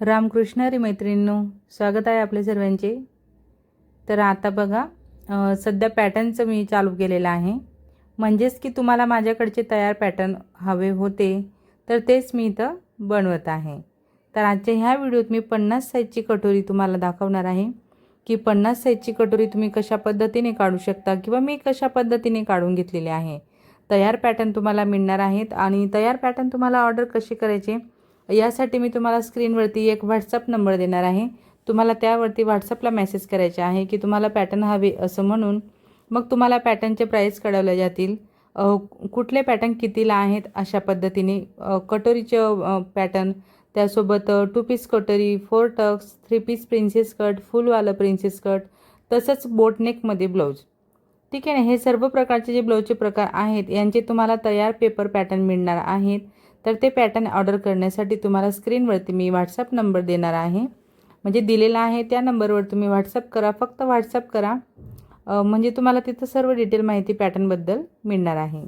रामकृष्ण रे मैत्रिणींनो स्वागत आहे आपल्या सर्वांचे. तर आता बघा सध्या पॅटर्नचं मी चालू केलेलं आहे. म्हणजेच की तुम्हाला माझ्याकडचे तयार पॅटर्न हवे होते तर तेच मी इथं बनवत आहे. तर आजच्या ह्या व्हिडिओत मी पन्नास साईजची कटोरी तुम्हाला दाखवणार आहे. की पन्नास साईजची कटोरी तुम्ही कशा पद्धतीने काढू शकता किंवा मी कशा पद्धतीने काढून घेतलेली आहे. तयार पॅटर्न तुम्हाला मिळणार आहेत आणि तयार पॅटर्न तुम्हाला ऑर्डर कसे करायचे यासाठी मी तुम्हाला स्क्रीनवरती एक व्हॉट्सअप नंबर देणार आहे. तुम्हाला त्यावरती व्हॉट्सअपला मेसेज करायचे आहे की तुम्हाला पॅटर्न हवे असं म्हणून मग तुम्हाला पॅटर्नचे प्राईस कळवले जातील. कुठले पॅटर्न कितीला आहेत अशा पद्धतीने कटोरीचं पॅटर्न त्यासोबत टू पीस कटोरी four tucks three piece princess cut फुलवालं princess cut तसंच बोटनेकमध्ये ब्लाऊज ठीक आहे ना? हे सर्व प्रकारचे जे ब्लाऊजचे प्रकार आहेत यांचे तुम्हाला तयार पेपर पॅटर्न मिळणार आहेत. तर ते पॅटर्न ऑर्डर करण्यासाठी तुम्हाला स्क्रीनवरती मी व्हॉट्सअप नंबर देणार आहे. म्हणजे दिलेला आहे त्या नंबरवर तुम्ही व्हॉट्सअप करा फक्त व्हॉट्सअप करा. म्हणजे तुम्हाला तिथं सर्व डिटेल माहिती पॅटर्नबद्दल मिळणार आहे.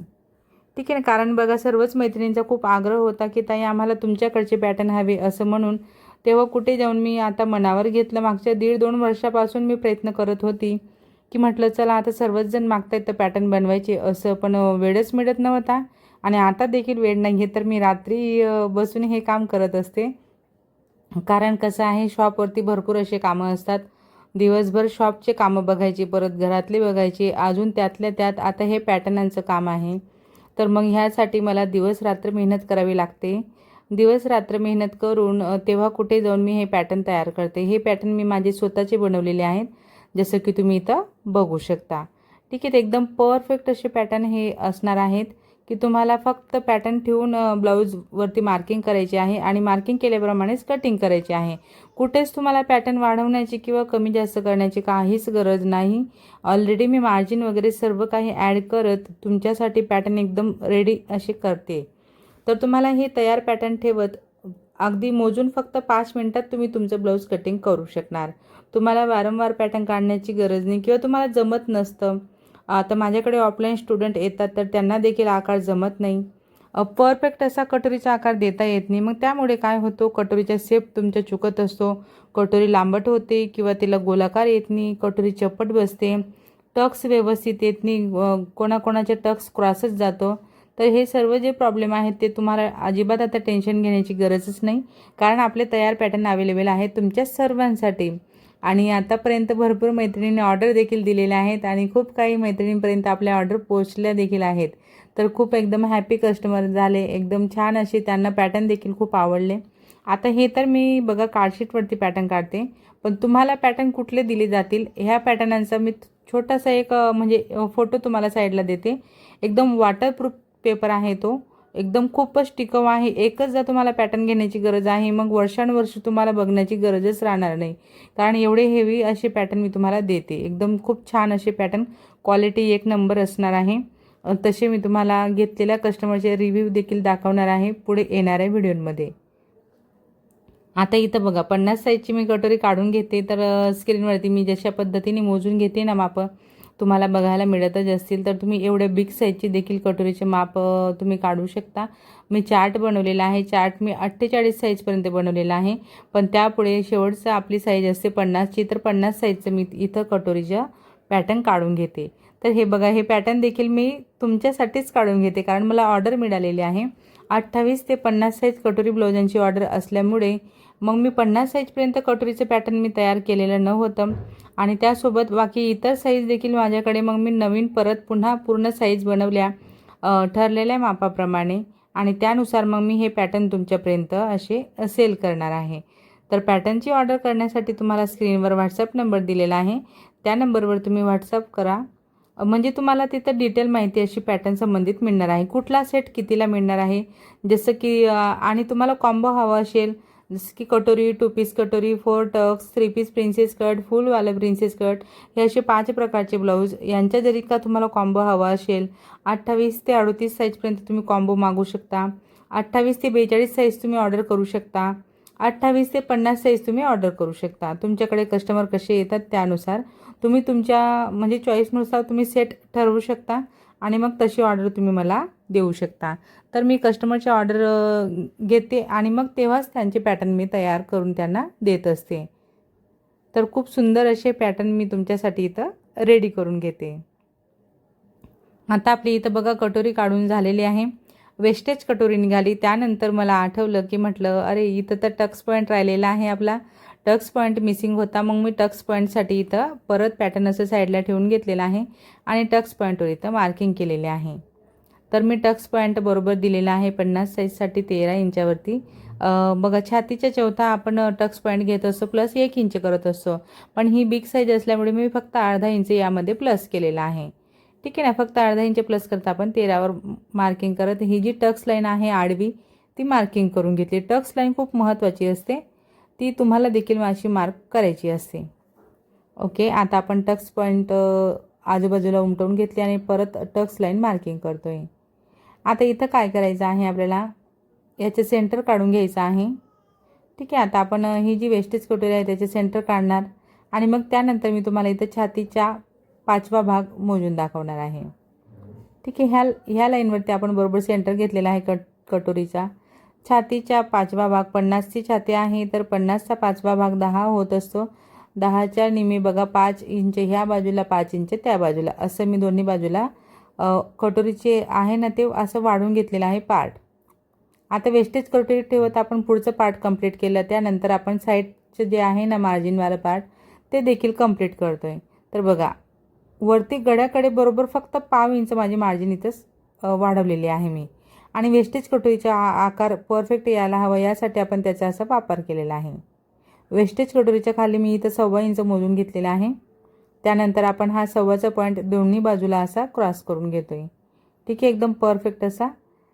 ठीक आहे ना? कारण बघा सर्वच मैत्रिणींचा खूप आग्रह होता की ताई आम्हाला तुमच्याकडचे पॅटर्न हवे असं म्हणून. तेव्हा कुठे जाऊन मी आता मनावर घेतलं. मागच्या दीड दोन वर्षापासून मी प्रयत्न करत होती की म्हटलं चला आता सर्वच जण मागतायत तर पॅटर्न बनवायचे. असं पण वेळच मिळत नव्हता. आणि आता देखील वेळ नाही आहे तर मी रात्री बसून हे काम करत असते. कारण कसं आहे शॉपवरती भरपूर असे कामं असतात. दिवसभर शॉपचे कामं बघायची परत घरातले बघायचे अजून त्यातल्या त्यात आता हे पॅटर्नांचं काम आहे. तर मग ह्यासाठी मला दिवस रात्र मेहनत करावी लागते. दिवस रात्र मेहनत करून तेव्हा कुठे जाऊन मी हे पॅटर्न तयार करते? हे पॅटर्न मी माझे स्वतःचे बनवलेले आहेत जसं की तुम्ही इथं बघू शकता. ठीक आहे एकदम परफेक्ट असे पॅटर्न हे असणार आहेत. की तुम्हाला फक्त पॅटर्न ठेवून ब्लाऊजवरती मार्किंग करायची आहे आणि मार्किंग केल्याप्रमाणेच कटिंग करायची आहे. कुठेच तुम्हाला पॅटर्न वाढवण्याची किंवा कमी जास्त करण्याची काहीच गरज नाही. ऑलरेडी मी मार्जिन वगैरे सर्व काही ॲड करत तुमच्यासाठी पॅटर्न एकदम रेडी असे करते. तर तुम्हाला हे तयार पॅटर्न ठेवत अगदी मोजून फक्त पाच मिनटात तुम्ही तुमचं ब्लाऊज कटिंग करू शकणार. तुम्हाला वारंवार पॅटर्न काढण्याची गरज नाही किंवा तुम्हाला जमत नसतं. आता माझ्याकडे ऑफलाईन स्टुडंट येतात तर त्यांना देखील आकार जमत नाही. परफेक्ट असा कटोरीचा आकार देता येत नाही. मग त्यामुळे काय होतो? कटोरीचा शेप तुमच्या चुकत असतो. कटोरी लांबट होते किंवा तिला गोलाकार येत नाही. कटोरी चपट बसते. टक्स व्यवस्थित येत नाही. कोणाकोणाचे टक्स क्रॉसच जातो. तर हे सर्व जे प्रॉब्लेम आहेत ते तुम्हाला अजिबात आता टेन्शन घेण्याची गरजच नाही. कारण आपले तयार पॅटर्न अवेलेबल आहेत तुमच्या सर्वांसाठी. आणि आतापर्यंत भरपूर मैत्रिणींनी ऑर्डर देखील दिलेल्या आहेत आणि खूप काही मैत्रिणींपर्यंत आपल्या ऑर्डर पोचल्या देखील आहेत. तर खूप एकदम हॅपी कस्टमर झाले. एकदम छान असे त्यांना पॅटर्न देखील खूप आवडले. आता हे तर मी बघा कार्डशीटवरती पॅटर्न काढते. पण तुम्हाला पॅटर्न कुठले दिले जातील? ह्या पॅटर्नांचा मी छोटासा एक म्हणजे फोटो तुम्हाला साईडला देते. एकदम वॉटरप्रूफ पेपर आहे तो. एकदम खूपच टिकाऊ आहे. एकच जर तुम्हाला पॅटर्न घेण्याची गरज आहे मग वर्षानुवर्ष तुम्हाला बघण्याची गरजच राहणार नाही. कारण एवढे हेवी असे पॅटर्न मी तुम्हाला देते. एकदम खूप छान असे पॅटर्न क्वालिटी एक नंबर असणार आहे. तसे मी तुम्हाला घेतलेल्या कस्टमरचे रिव्ह्यू देखील दाखवणार आहे पुढे येणाऱ्या व्हिडिओमध्ये आता इथं बघा पन्नास साईजची मी कटोरी काढून घेते. तर स्क्रीनवरती मी जशा पद्धतीने मोजून घेते ना माप तुम्हाला बघायला मिळतच असतील तर तुम्ही एवढ्या बिग साईजची देखील कटोरीचे माप तुम्ही काढू शकता. मी चार्ट बनवलेला आहे. चार्ट मी अठ्ठेचाळीस साईजपर्यंत बनवलेला आहे. पण त्यापुढे शेवटचं आपली साईज असते पन्नासची तर पन्नास साईजचं मी इथं कटोरीच्या पॅटर्न काढून घेते. तर हे बघा हे पॅटर्न देखील मी तुमच्यासाठीच काढून घेते कारण मला ऑर्डर मिळालेली आहे. अठ्ठावीस ते पन्नास साईज कटोरी ब्लाउजांची ऑर्डर असल्यामुळे मग मी पन्नास साईजपर्यंत कटोरीचं पॅटर्न मी तयार केलेलं नव्हतं. आणि त्यासोबत बाकी इतर साईज देखील माझ्याकडे मग मी नवीन परत पुन्हा पूर्ण साईज बनवल्या ठरलेल्या मापाप्रमाणे. आणि त्यानुसार मग मी हे पॅटर्न तुमच्यापर्यंत असे सेल करणार आहे. तर पॅटर्नची ऑर्डर करण्यासाठी तुम्हाला स्क्रीनवर व्हॉट्सअप नंबर दिलेला आहे. त्या नंबरवर तुम्ही व्हॉट्सअप करा. म्हणजे तुम्हाला तिथं डिटेल माहिती अशी पॅटर्न संबंधित मिळणार आहे. कुठला सेट कितीला मिळणार आहे? जसं की आणि तुम्हाला कॉम्बो हवा असेल जसं की कटोरी टू पीस कटोरी four tucks three piece princess cut फुलवालं princess cut हे असे पाच प्रकारचे ब्लाऊज यांच्या जरी का तुम्हाला कॉम्बो हवा असेल अठ्ठावीस ते अडतीस साईजपर्यंत तुम्ही कॉम्बो मागू शकता. अठ्ठावीस ते बेचाळीस साईज तुम्ही ऑर्डर करू शकता. अठ्ठावीस ते पन्नास साईज तुम्ही ऑर्डर करू शकता. तुमच्याकडे कस्टमर कसे येतात त्यानुसार तुम्ही तुमच्या म्हणजे चॉईसनुसार तुम्ही सेट ठरवू शकता आणि मग तशी ऑर्डर तुम्ही मला देऊ शकता. तर मी कस्टमरची ऑर्डर घेते आणि मग तेव्हाच त्यांचे पॅटर्न मी तयार करून त्यांना देत असते. तर खूप सुंदर असे पॅटर्न मी तुमच्यासाठी इथं रेडी करून घेते. आता आपली इथं बघा कटोरी काढून झालेली आहे. वेस्टेज कटोरी निघाली. त्यानंतर मला आठवलं की म्हटलं अरे इथं तर टक्स पॉईंट राहिलेला आहे आपला. टक्स पॉईंट मिसिंग होता मग मी टक्स पॉईंटसाठी इथं परत पॅटर्न असं साईडला ठेवून घेतलेला आहे आणि टक्स पॉईंटवर इथं मार्किंग केलेले आहे. तर मी टक्स पॉईंट बरोबर दिलेला आहे पन्नास साईजसाठी तेरा इंचावरती. बघा छातीच्या चौथा आपण टक्स पॉईंट घेत असतो प्लस एक इंच करत असतो. पण ही बिग साईज असल्यामुळे मी फक्त अर्धा इंच यामध्ये प्लस केलेला आहे. ठीक आहे ना फक्त अर्धा इंच प्लस करता आपण. तेरावर मार्किंग करत ही जी टक्स लाईन आहे आडवी ती मार्किंग करून घेतली. टक्स लाईन खूप महत्त्वाची असते. ती तुम्हाला देखील माझी मार्क करायची असते. ओके आता आपण टक्स पॉईंट आजूबाजूला उमटवून घेतली आणि परत टक्स लाईन मार्किंग करतो आहे आता इथं काय करायचं आहे आपल्याला? याचे सेंटर काढून घ्यायचं आहे. ठीक आहे आता आपण ही जी वेस्टेज कटोरी आहे त्याचे सेंटर काढणार. आणि मग त्यानंतर मी तुम्हाला इथं छातीच्या पाचवा भाग मोजून दाखवणार आहे. ठीक आहे ह्या ह्या लाईनवरती आपण बरोबर सेंटर घेतलेला आहे कट कटोरीचा. छातीचा पाचवा भाग पन्नासची छाती आहे तर पन्नासचा पाचवा भाग दहा होत असतो. दहाच्या निमी बघा पाच इंच ह्या बाजूला पाच इंच त्या बाजूला. असं मी दोन्ही बाजूला कटोरीचे आहे ना ते असं वाढून घेतलेलं आहे पार्ट आता वेस्टेज कटोरी ठेवत आपण पुढचं पार्ट कंप्लीट केलं त्यानंतर आपण साईडचं जे आहे ना मार्जिनवालं पार्ट ते देखील कंप्लीट करतो आहे तर बघा वरती गड्याकडे बरोबर फक्त पाव इंच माझी मार्जिन इथंच वाढवलेली आहे मी. आणि वेस्टेज कटोरीचा आकार परफेक्ट यायला हवा यासाठी आपण त्याचा असा वापर केलेला आहे. वेस्टेज कटोरीच्या खाली मी इथं सव्वा इंच मोजून घेतलेला आहे. त्यानंतर आपण हा सव्वाचा पॉईंट दोन्ही बाजूला असा क्रॉस करून घेतो आहे ठीक आहे एकदम परफेक्ट असा.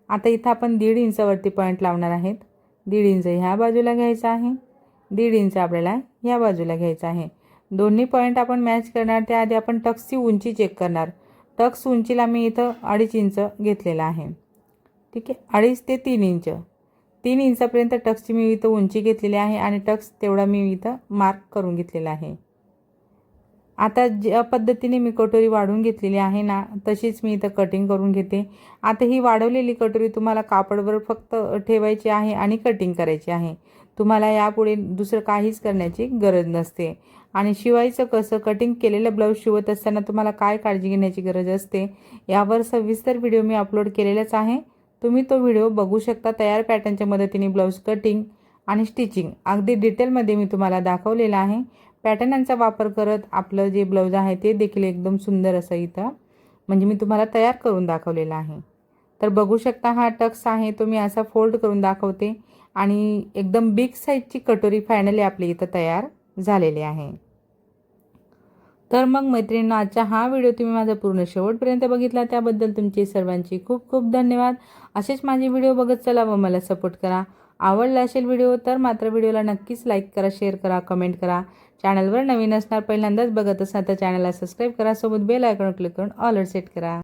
आता इथं आपण दीड इंचावरती पॉईंट लावणार आहेत. दीड इंच ह्या बाजूला घ्यायचा आहे. दीड इंच आपल्याला ह्या बाजूला घ्यायचा आहे. दोन्ही पॉईंट आपण मॅच करणार त्याआधी आपण टक्सची उंची चेक करणार. टक्स उंचीला मी इथं अडीच इंच घेतलेला आहे. ठीक आहे? अडीच ते तीन इंच. तीन इंचापर्यंत टक्सची मी इथं उंची घेतलेली आहे आणि टक्स तेवढा मी इथं मार्क करून घेतलेला आहे. आता ज्या पद्धतीने मी कटोरी वाढवून घेतलेली आहे ना तशीच मी इथं कटिंग करून घेते. आता ही वाढवलेली कटोरी तुम्हाला कापडवर फक्त ठेवायची आहे आणि कटिंग करायची आहे. तुम्हाला यापुढे दुसरं काहीच करण्याची गरज नसते. आणि शिवायचं कसं कटिंग केलेलं ब्लाऊज शिवत असताना तुम्हाला काय काळजी घेण्याची गरज असते यावर सविस्तर व्हिडिओ मी अपलोड केलेलाच आहे. तुम्ही तो व्हिडिओ बघू शकता तयार पॅटर्नच्या मदतीने ब्लाऊज कटिंग आणि स्टिचिंग अगदी डिटेलमध्ये मी तुम्हाला दाखवलेलं आहे. पॅटर्नांचा वापर करत आपलं जे ब्लाऊज आहे ते देखील एकदम सुंदर असं इथं म्हणजे मी तुम्हाला तयार करून दाखवलेलं आहे. तर बघू शकता हा टक्स आहे तो मी असा फोल्ड करून दाखवते. आणि एकदम बिग साईजची कटोरी फायनली आपली इथं तयार. झालेले आहे. तर मग मैत्रिणींना आजचा हा व्हिडिओ तुम्ही माझा पूर्ण शेवटपर्यंत बघितला. त्याबद्दल तुमचे सर्वांची खूप खूप धन्यवाद. असेच माझे व्हिडिओ बघत चला व मला सपोर्ट करा. आवडला असेल व्हिडिओ तर मात्र व्हिडिओला नक्कीच लाईक करा शेअर करा कमेंट करा. चॅनलवर नवीन असणार पहिल्यांदाच बघत असाल तर चॅनलला सबस्क्राईब करा. सोबत बेल आयकॉन क्लिक करून ऑलर सेट करा.